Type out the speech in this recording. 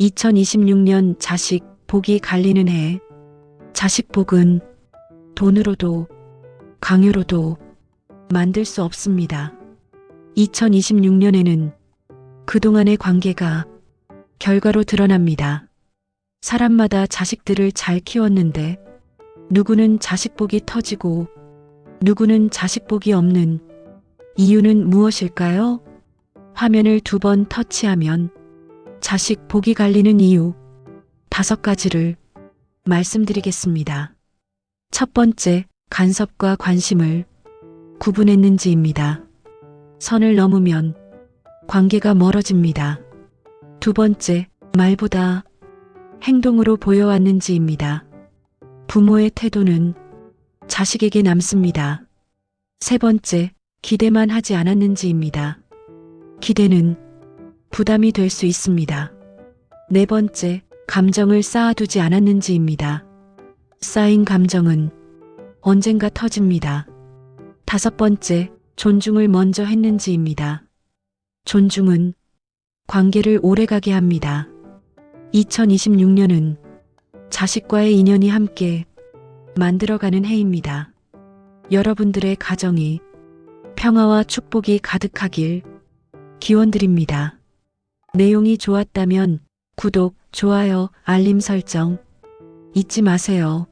2026년 자식 복이 갈리는 해. 자식 복은 돈으로도 강요로도 만들 수 없습니다. 2026년에는 그동안의 관계가 결과로 드러납니다. 사람마다 자식들을 잘 키웠는데 누구는 자식 복이 터지고 누구는 자식 복이 없는 이유는 무엇일까요? 화면을 두 번 터치하면 자식 복이 갈리는 이유 다섯 가지를 말씀드리겠습니다. 첫 번째, 간섭과 관심을 구분했는지입니다. 선을 넘으면 관계가 멀어집니다. 두 번째, 말보다 행동으로 보여왔는지입니다. 부모의 태도는 자식에게 남습니다. 세 번째, 기대만 하지 않았는지입니다. 기대는 부담이 될 수 있습니다. 네 번째, 감정을 쌓아두지 않았는지입니다. 쌓인 감정은 언젠가 터집니다. 다섯 번째, 존중을 먼저 했는지입니다. 존중은 관계를 오래가게 합니다. 2026년은 자식과의 인연이 함께 만들어가는 해입니다. 여러분들의 가정이 평화와 축복이 가득하길 기원드립니다. 내용이 좋았다면 구독, 좋아요, 알림 설정 잊지 마세요.